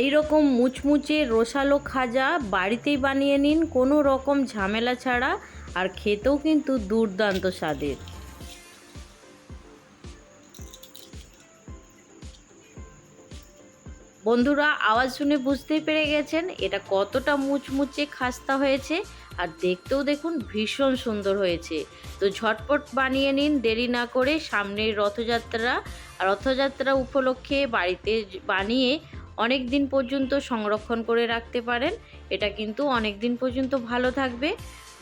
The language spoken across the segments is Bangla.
এই রকম মুচমুচে রসালো খাজা বাড়িতেই বানিয়ে নিন, কোনো রকম ঝামেলা ছাড়া, আর খেতেও কিন্তু দুর্দান্ত স্বাদের। বন্ধুরা, আওয়াজ শুনে বুঝতেই পেরে গেছেন এটা কতটা মুচমুচে খাস্তা হয়েছে, আর দেখতেও দেখুন ভীষণ সুন্দর হয়েছে। তো ঝটপট বানিয়ে নিন, দেরি না করে সামনের রথযাত্রা রথযাত্রা উপলক্ষে বাড়িতে বানিয়ে অনেক দিন পর্যন্ত সংরক্ষণ করে রাখতে পারেন। এটা কিন্তু অনেক দিন পর্যন্ত ভালো থাকবে।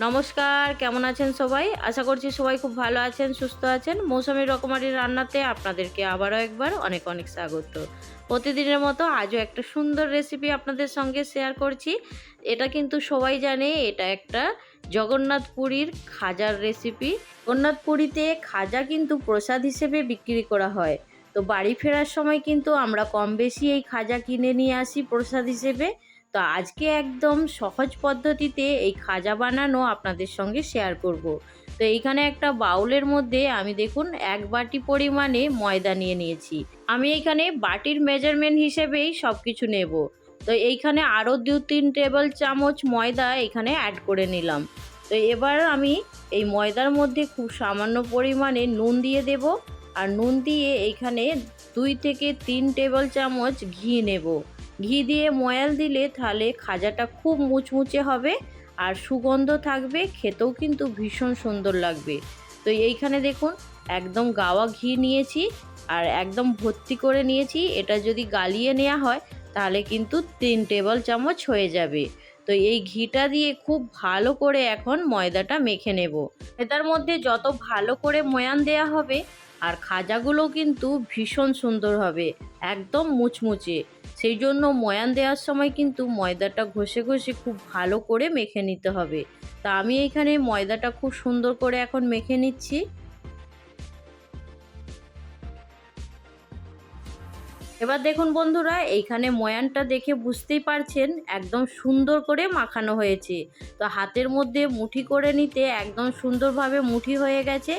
নমস্কার, কেমন আছেন সবাই? আশা করছি সবাই খুব ভালো আছেন, সুস্থ আছেন। মৌসুমি রকমারি রান্নাতে আপনাদেরকে আবারও একবার অনেক অনেক স্বাগত। প্রতিদিনের মতো আজও একটা সুন্দর রেসিপি আপনাদের সঙ্গে শেয়ার করছি। এটা কিন্তু সবাই জানে, এটা একটা জগন্নাথ পুরীর খাজার রেসিপি জগন্নাথ পুরীতে খাজা কিন্তু প্রসাদ হিসেবে বিক্রি করা হয়। তো বাড়ি ফেরার সময় কিন্তু আমরা কম বেশি এই খাজা কিনে নিয়ে আসি প্রসাদ হিসেবে। তো আজকে একদম সহজ পদ্ধতিতে এই খাজা বানানো আপনাদের সঙ্গে শেয়ার করব। তো এইখানে একটা বাউলের মধ্যে আমি দেখুন এক বাটি পরিমাণে ময়দা নিয়ে নিয়েছি। আমি এইখানে বাটির মেজারমেন্ট হিসেবেই সব কিছু নেব। তো এইখানে আরও দু তিন টেবিল চামচ ময়দা এখানে অ্যাড করে নিলাম। তো এবার আমি এই ময়দার মধ্যে খুব সামান্য পরিমাণে নুন দিয়ে দেব। আর নুন দিয়ে এইখানে দুই থেকে তিন টেবিল চামচ ঘি নেব। ঘি দিয়ে ময়াল দিলে তাহলে খাজাটা খুব মুচমুচে হবে আর সুগন্ধ থাকবে, খেতেও কিন্তু ভীষণ সুন্দর লাগবে। তো এইখানে দেখুন, একদম গাওয়া ঘি নিয়েছি আর একদম ভর্তি করে নিয়েছি। এটা যদি গালিয়ে নেওয়া হয়, তাহলে কিন্তু তিন টেবিল চামচ হয়ে যাবে। তো এই ঘিটা দিয়ে খুব ভালো করে এখন ময়দাটা মেখে নেব। এটার মধ্যে যত ভালো করে ময়ান দেয়া হবে আর খাজাগুলো কিন্তু ভীষণ সুন্দর হবে, একদম মুচমুচে। সেই জন্য ময়ান দেওয়ার সময় কিন্তু ময়দাটা ঘষে ঘষে খুব ভালো করে মেখে নিতে হবে। তা আমি এখানে ময়দাটা খুব সুন্দর করে এখন মেখে নিচ্ছি। এবার দেখুন বন্ধুরা, এইখানে ময়ানটা দেখে বুঝতেই পারছেন, একদম সুন্দর করে মাখানো হয়েছে। তো হাতের মধ্যে মুঠি করে নিতে একদম সুন্দরভাবে মুঠি হয়ে গেছে।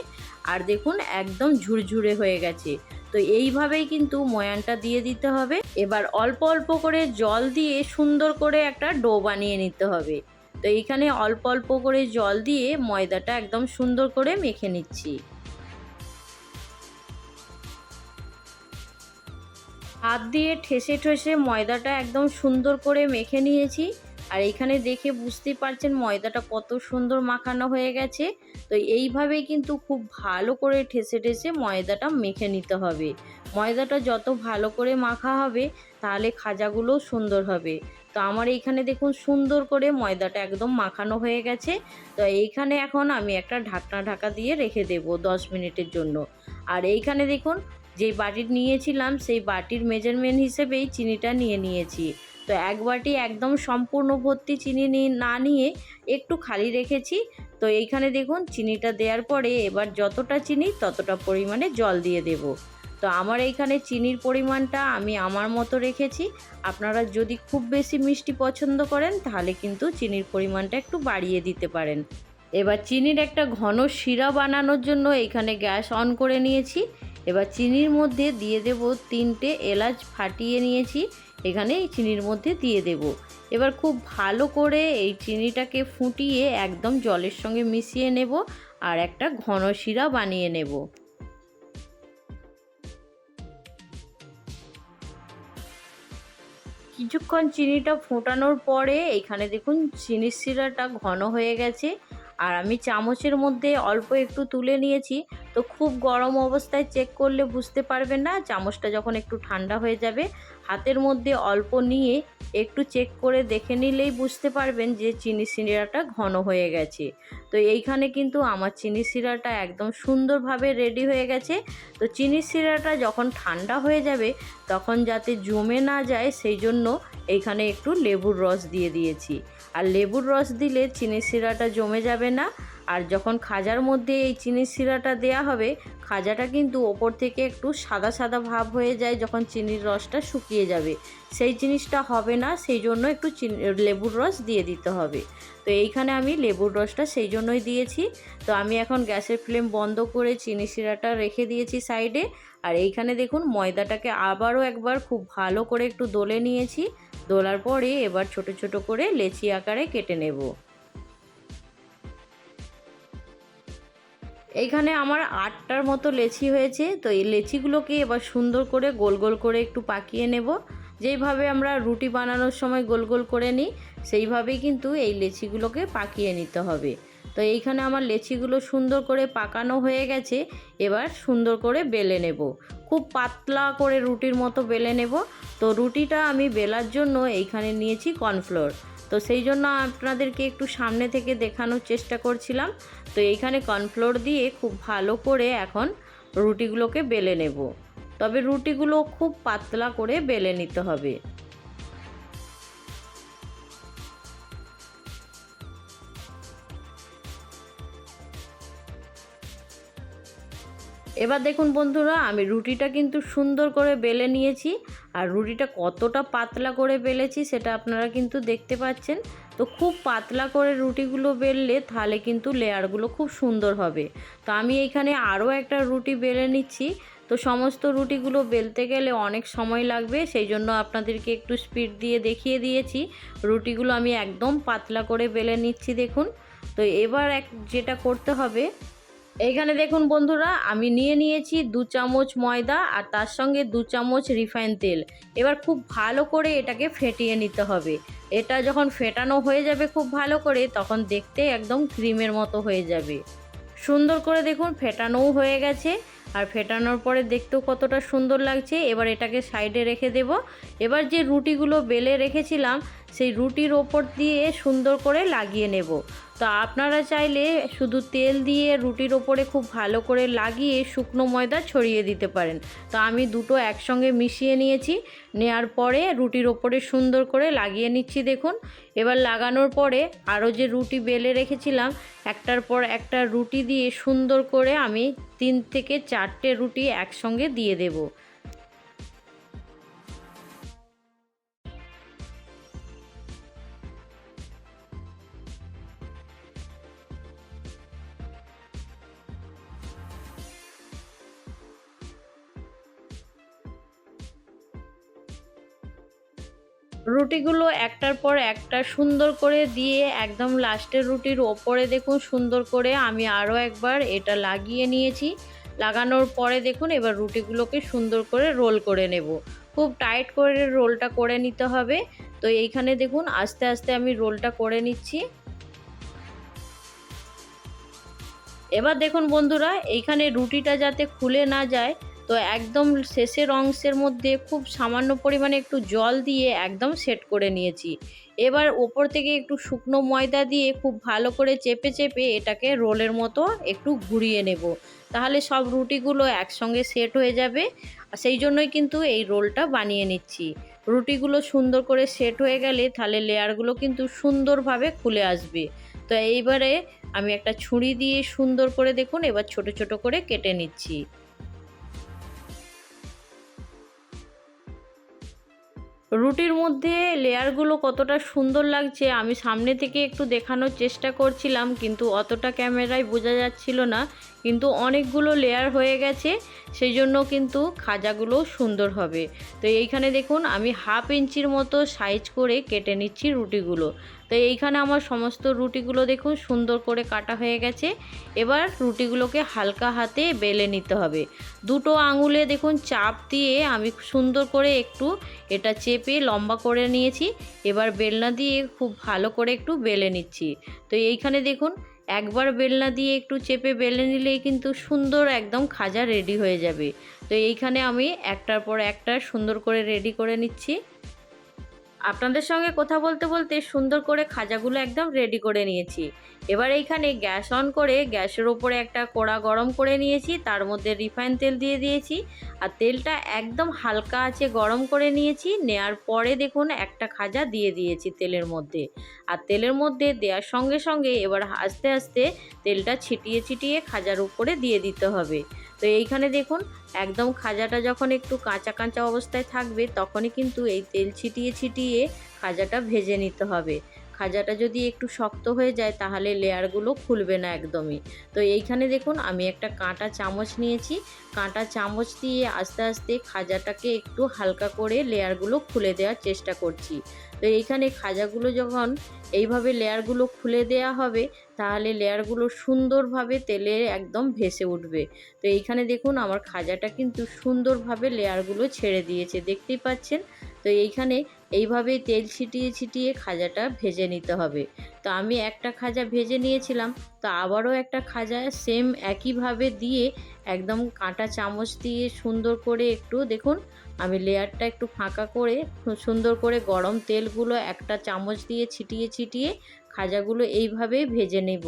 আর দেখুন, একদম ঝুরঝুরে হয়ে গেছে। তো এইভাবেই কিন্তু ময়ানটা দিয়ে দিতে হবে। এবার অল্প অল্প করে জল দিয়ে সুন্দর করে একটা ডো বানিয়ে নিতে হবে। তো এইখানে অল্প অল্প করে জল দিয়ে ময়দাটা একদম সুন্দর করে মেখে নিচ্ছি। হাত দিয়ে ঠেসে ঠেসে ময়দাটা একদম সুন্দর করে মেখে নিয়েছি। আর এখানে দেখে বুঝতেই পারছেন ময়দাটা কত সুন্দর মাখানো হয়ে গেছে। তো এইভাবেই কিন্তু খুব ভালো করে ঠেসে ঠেসে ময়দাটা মেখে নিতে হবে। ময়দাটা যত ভালো করে মাখা হবে, তাহলে খাজাগুলোও সুন্দর হবে। তো আমার এইখানে দেখুন সুন্দর করে ময়দাটা একদম মাখানো হয়ে গেছে। তো এইখানে এখন আমি একটা ঢাকনা ঢাকা দিয়ে রেখে দেব দশ মিনিটের জন্য। আর এইখানে দেখুন, যে বাটির নিয়েছিলাম, সেই বাটির মেজারমেন্ট হিসেবেই চিনিটা নিয়ে নিয়েছি। তো এক বাটি একদম সম্পূর্ণ ভর্তি চিনি না নিয়ে একটু খালি রেখেছি। তো এইখানে দেখুন, চিনিটা দেওয়ার পরে এবার যতটা চিনি ততটা পরিমাণে জল দিয়ে দেব। তো আমার এইখানে চিনির পরিমাণটা আমি আমার মতো রেখেছি। আপনারা যদি খুব বেশি মিষ্টি পছন্দ করেন, তাহলে কিন্তু চিনির পরিমাণটা একটু বাড়িয়ে দিতে পারেন। এবার চিনির একটা ঘন শিরা বানানোর জন্য এইখানে গ্যাস অন করে নিয়েছি। এবার চিনির মধ্যে দিয়ে দেব তিনটে এলাচ ফাটিয়ে নিয়েছি, এখানে এই চিনির মধ্যে দিয়ে দেব। এবার খুব ভালো করে এই চিনিটাকে ফুটিয়ে একদম জলের সঙ্গে মিশিয়ে নেব আর একটা ঘন শিরা বানিয়ে নেব। কিছুক্ষণ চিনিটা ফোটানোর পরে এখানে দেখুন চিনির শিরাটা ঘন হয়ে গেছে, আর আমি চামচের মধ্যে অল্প একটু তুলে নিয়েছি। তো খুব গরম অবস্থায় চেক করলে বুঝতে পারবেন না, চামচটা যখন একটু ঠান্ডা হয়ে যাবে, হাতের মধ্যে অল্প নিয়ে একটু চেক করে দেখে নিলেই বুঝতে পারবেন যে চিনি শিরাটা ঘন হয়ে গেছে। তো এইখানে কিন্তু আমার চিনি শিরাটা একদম সুন্দরভাবে রেডি হয়ে গেছে। তো চিনি শিরাটা যখন ঠান্ডা হয়ে যাবে, তখন যাতে জমে না যায়, সেই জন্য এইখানে একটু লেবুর রস দিয়ে দিয়েছি। আর লেবুর রস দিলে চিনি শিরাটা জমে যাবে না আর যখন খাজার মধ্যে এই চিনির শিরাটা দেয়া হবে, খাজাটা কিন্তু ওপর থেকে একটু সাদা সাদা ভাব হয়ে যায় যখন চিনির রসটা শুকিয়ে যাবে। সেই জিনিসটা হবে না, সেই জন্য একটু লেবুর রস দিয়ে দিতে হবে। তো এইখানে আমি লেবুর রসটা সেই জন্যই দিয়েছি। তো আমি এখন গ্যাসের ফ্লেম বন্ধ করে চিনি শিরাটা রেখে দিয়েছি সাইডে। আর এইখানে দেখুন, ময়দাটাকে আবারও একবার খুব ভালো করে একটু দোলে নিয়েছি। দোলার পরে এবার ছোট ছোট করে লেচি আকারে কেটে নেব। এইখানে আমার আটটার মতো লেচি হয়েছে, তো এই লেচিগুলোকে এবার সুন্দর করে গোল গোল করে একটু পাকিয়ে নেব। যেইভাবে আমরা রুটি বানানোর সময় গোল গোল করে নিই, সেইভাবেই কিন্তু এই লেচিগুলোকে পাকিয়ে নিতে হবে। তো এইখানে আমার লেচিগুলো সুন্দর করে পাকানো হয়ে গেছে, এবার সুন্দর করে বেলে নেব। খুব পাতলা করে রুটির মতো বেলে নেব। তো রুটিটা আমি বেলার জন্য এইখানে নিয়েছি কর্নফ্লোর। তো সেই জন্য আপনাদেরকে একটু সামনে থেকে দেখানোর চেষ্টা করছিলাম। তো এইখানে কর্নফ্লোর দিয়ে খুব ভালো করে এখন রুটিগুলোকে বেলে নেব। তবে রুটিগুলো খুব পাতলা করে বেলে নিতে হবে। এবার দেখুন বন্ধুরা, আমি রুটিটা কিন্তু সুন্দর করে বেলে নিয়েছি। আর রুটিটা কতটা পাতলা করে বেলেছি সেটা আপনারা কিন্তু দেখতে পাচ্ছেন। তো খুব পাতলা করে রুটিগুলো বেললে তাহলে কিন্তু লেয়ারগুলো খুব সুন্দর হবে। তো আমি এইখানে আরও একটা রুটি বেলে নিচ্ছি। তো সমস্ত রুটিগুলো বেলতে গেলে অনেক সময় লাগবে, সেই জন্য আপনাদেরকে একটু স্পিড দিয়ে দেখিয়ে দিয়েছি। রুটিগুলো আমি একদম পাতলা করে বেলে নিচ্ছি দেখুন। তো এবার এক যেটা করতে হবে এইখানে দেখুন বন্ধুরা, আমি নিয়ে নিয়েছি দু চামচ ময়দা আর তার সঙ্গে দু চামচ রিফাইন তেল। এবার খুব ভালো করে এটাকে ফেটিয়ে নিতে হবে। এটা যখন ফেটানো হয়ে যাবে খুব ভালো করে, তখন দেখতে একদম ক্রিমের মতো হয়ে যাবে। সুন্দর করে দেখুন, ফেটানোও হয়ে গেছে। আর ফেটানোর পরে দেখতেও কতটা সুন্দর লাগছে। এবার এটাকে সাইডে রেখে দেব। এবার যে রুটিগুলো বেলে রেখেছিলাম সেই রুটির ওপর দিয়ে সুন্দর করে লাগিয়ে নেব। তো আপনারা চাইলে শুধু তেল দিয়ে রুটির ওপরে খুব ভালো করে লাগিয়ে শুকনো ময়দা ছড়িয়ে দিতে পারেন। তো আমি দুটো একসঙ্গে মিশিয়ে নিয়েছি, নেয়ার পরে রুটির ওপরে সুন্দর করে লাগিয়ে নিচ্ছি দেখুন। এবার লাগানোর পরে আরও যে রুটি বেলে রেখেছিলাম, একটার পর একটা রুটি দিয়ে সুন্দর করে আমি তিন থেকে চারটে রুটি একসঙ্গে দিয়ে দেবো। রুটিগুলো একটার পর একটা সুন্দর করে দিয়ে একদম লাস্টের রুটির ওপরে দেখুন সুন্দর করে আমি আরও একবার এটা লাগিয়ে নিয়েছি। লাগানোর পরে দেখুন এবার রুটিগুলোকে সুন্দর করে রোল করে নেব। খুব টাইট করে রোলটা করে নিতে হবে। তো এইখানে দেখুন আস্তে আস্তে আমি রোলটা করে নিচ্ছি। এবার দেখুন বন্ধুরা, এইখানে রুটিটা যাতে খুলে না যায় তো একদম শেষের অংশের মধ্যে খুব সামান্য পরিমাণে একটু জল দিয়ে একদম সেট করে নিয়েছি। এবার ওপর থেকে একটু শুকনো ময়দা দিয়ে খুব ভালো করে চেপে চেপে এটাকে রোলের মতো একটু ঘুরিয়ে নেব। তাহলে সব রুটিগুলো একসঙ্গে সেট হয়ে যাবে। সেই জন্যই কিন্তু এই রোলটা বানিয়ে নিচ্ছি। রুটিগুলো সুন্দর করে সেট হয়ে গেলে তাহলে লেয়ারগুলো কিন্তু সুন্দরভাবে খুলে আসবে। তো এইবারে আমি একটা ছুরি দিয়ে সুন্দর করে দেখুন, এবার ছোট ছোট করে কেটে নিচ্ছি। রুটির মধ্যে লেয়ারগুলো কতটা সুন্দর লাগছে, আমি সামনে থেকে একটু দেখানোর চেষ্টা করছিলাম, কিন্তু অতটা ক্যামেরায় বোঝা যাচ্ছিল না। কিন্তু অনেকগুলো লেয়ার হয়ে গেছে, সেই জন্য কিন্তু খাজাগুলো সুন্দর হবে। তো এইখানে দেখুন, আমি হাফ ইঞ্চির মতো সাইজ করে কেটে নিচ্ছি রুটিগুলো। তো এইখানে আমার সমস্ত রুটিগুলো দেখুন সুন্দর করে কাটা হয়ে গেছে। এবার রুটিগুলোকে হালকা হাতে বেলে নিতে হবে। দুটো আঙুলে দেখুন চাপ দিয়ে আমি সুন্দর করে একটু এটা চেপে লম্বা করে নিয়েছি। এবার বেলনা দিয়ে খুব ভালো করে একটু বেলে নিচ্ছি। তো এইখানে দেখুন একবার বেলনা দিয়ে একটু চেপে বেলে নিলেই কিন্তু সুন্দর একদম খাজা রেডি হয়ে যাবে। তো এইখানে আমি একটার পর একটা সুন্দর করে রেডি করে নিচ্ছি। আপনাদের সঙ্গে কথা বলতে বলতে সুন্দর করে খাজাগুলো একদম রেডি করে নিয়েছি। এবার এইখানে গ্যাস অন করে গ্যাসের ওপরে একটা কড়া গরম করে নিয়েছি, তার মধ্যে রিফাইন তেল দিয়ে দিয়েছি। আর তেলটা একদম হালকা আছে গরম করে নিয়েছি, নেয়ার পরে দেখুন একটা খাজা দিয়ে দিয়েছি তেলের মধ্যে। আর তেলের মধ্যে দেওয়ার সঙ্গে সঙ্গে এবার আস্তে আস্তে তেলটা ছিটিয়ে ছিটিয়ে খাজার উপরে দিয়ে দিতে হবে। তো এইখানে দেখুন, একদম খাজাটা যখন একটু কাঁচা কাঁচা অবস্থায় থাকবে, তখনই কিন্তু এই তেল ছিটিয়ে ছিটিয়ে খাজাটা ভেজে নিতে হবে। খাজাটা যদি একটু শক্ত হয়ে যায়, তাহলে লেয়ারগুলো খুলবে না একদমই। তো এইখানে দেখুন, আমি একটা কাঁটা চামচ নিয়েছি। কাঁটা চামচ দিয়ে আস্তে আস্তে খাজাটাকে একটু হালকা করে লেয়ারগুলো খুলে দেওয়ার চেষ্টা করছি। তো এইখানে খাজাগুলো যখন এইভাবে লেয়ারগুলো খুলে দেওয়া হবে, তাহলে লেয়ারগুলো সুন্দরভাবে তেলে একদম ভেসে উঠবে। তো এইখানে দেখুন, আমার খাজাটা কিন্তু সুন্দরভাবে লেয়ারগুলো ছেড়ে দিয়েছে, দেখতেই পাচ্ছেন? তো এইখানে এইভাবেই তেল ছিটিয়ে ছিটিয়ে খাজাটা ভেজে নিতে হবে। তো আমি একটা খাজা ভেজে নিয়েছিলাম, তো আবারও একটা খাজা সেম একইভাবে দিয়ে একদম কাঁটা চামচ দিয়ে সুন্দর করে একটু দেখুন, আমি লেয়ারটা একটু ফাঁকা করে সুন্দর করে গরম তেলগুলো একটা চামচ দিয়ে ছিটিয়ে ছিটিয়ে খাজাগুলো এইভাবেই ভেজে নেব।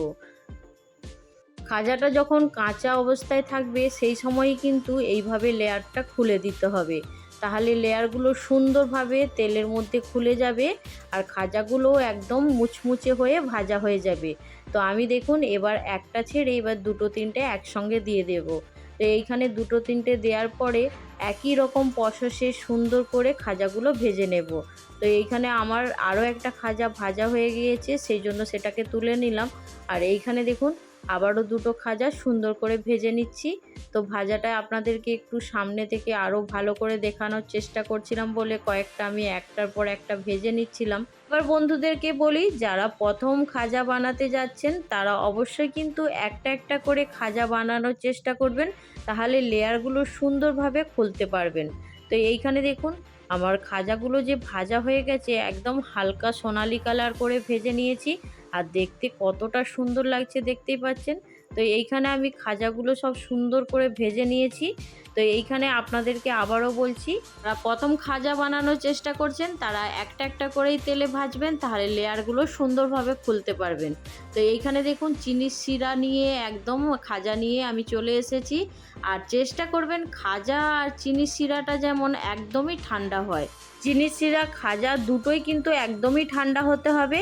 খাজাটা যখন কাঁচা অবস্থায় থাকবে সেই সময়ই কিন্তু এইভাবে লেয়ারটা খুলে দিতে হবে। তাহলে লেয়ারগুলো সুন্দরভাবে তেলের মধ্যে খুলে যাবে আর খাজাগুলো একদম মুচমুচে হয়ে ভাজা হয়ে যাবে। তো আমি দেখুন এবার একটা ছেড়ে এবার দুটো তিনটে একসঙ্গে দিয়ে দেব। তো এইখানে দুটো তিনটে দেওয়ার পরে একই রকম প্রসেসে সুন্দর করে খাজাগুলো ভেজে নেব। তো এইখানে আমার আরও একটা খাজা ভাজা হয়ে গিয়েছে, সেই জন্য সেটাকে তুলে নিলাম। আর এইখানে দেখুন আবারও দুটো খাজা সুন্দর করে ভেজে নিচ্ছি। তো ভাজাটা আপনাদেরকে একটু সামনে থেকে আরও ভালো করে দেখানোর চেষ্টা করছিলাম বলে কয়েকটা আমি একটার পর একটা ভেজে নিচ্ছিলাম। এবার বন্ধুদেরকে বলি, যারা প্রথম খাজা বানাতে যাচ্ছেন, তারা অবশ্যই কিন্তু একটা একটা করে খাজা বানানোর চেষ্টা করবেন, তাহলে লেয়ারগুলো সুন্দরভাবে খুলতে পারবেন। তো এইখানে দেখুন, আমার খাজাগুলো যে ভাজা হয়ে গেছে, একদম হালকা সোনালি কালার করে ভেজে নিয়েছি। আর দেখতে কতটা সুন্দর লাগছে দেখতেই পাচ্ছেন। তো এইখানে আমি খাজাগুলো সব সুন্দর করে ভেজে নিয়েছি। তো এইখানে আপনাদেরকে আবারও বলছি প্রথম খাজা বানানোর চেষ্টা করছেন, তারা একটা একটা করেই তেলে ভাজবেন, তাহলে লেয়ারগুলো সুন্দরভাবে খুলতে পারবেন। তো এইখানে দেখুন, চিনির শিরা নিয়ে, একদম খাজা নিয়ে আমি চলে এসেছি। আর চেষ্টা করবেন খাজা আর চিনির শিরাটা যেমন একদমই ঠান্ডা হয়। চিনির শিরা, খাজা দুটোই কিন্তু একদমই ঠান্ডা হতে হবে।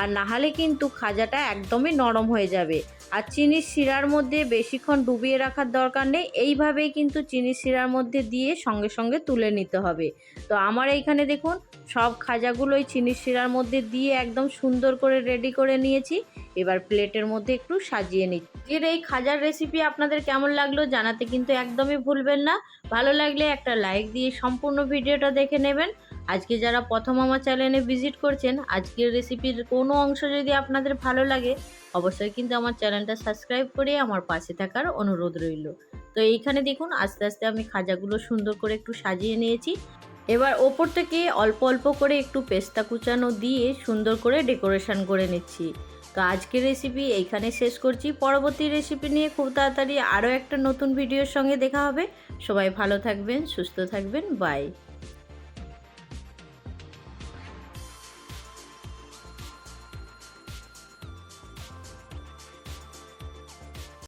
আর নাহলে কিন্তু খাজাটা একদমই নরম হয়ে যাবে। আর চিনির শিরার মধ্যে বেশিক্ষণ ডুবিয়ে রাখার দরকার নেই। এইভাবেই কিন্তু চিনির শিরার মধ্যে দিয়ে সঙ্গে সঙ্গে তুলে নিতে হবে। তো আমার এইখানে দেখুন, সব খাজাগুলোই চিনির শিরার মধ্যে দিয়ে একদম সুন্দর করে রেডি করে নিয়েছি। এবার প্লেটের মধ্যে একটু সাজিয়ে নিচ্ছি। এর এই খাজার রেসিপি আপনাদের কেমন লাগল জানাতে কিন্তু একদমই ভুলবেন না। ভালো লাগলে একটা লাইক দিয়ে সম্পূর্ণ ভিডিওটা দেখে নেবেন। আজকে যারা প্রথম আমার চ্যানেলে ভিজিট করছেন, আজকের রেসিপির কোনো অংশ যদি আপনাদের ভালো লাগে, অবশ্যই কিন্তু আমার চ্যানেলটা সাবস্ক্রাইব করে আমার পাশে থাকার অনুরোধ রইল। তো এইখানে দেখুন, আস্তে আস্তে আমি খাজাগুলো সুন্দর করে একটু সাজিয়ে নিয়েছি। এবার ওপর থেকে অল্প অল্প করে একটু পেস্তা কুচানো দিয়ে সুন্দর করে ডেকোরেশন করে নিচ্ছি। তো আজকের রেসিপি এইখানে শেষ করছি। পরবর্তী রেসিপি নিয়ে খুব তাড়াতাড়ি আরও একটা নতুন ভিডিওর সঙ্গে দেখা হবে। সবাই ভালো থাকবেন, সুস্থ থাকবেন বাই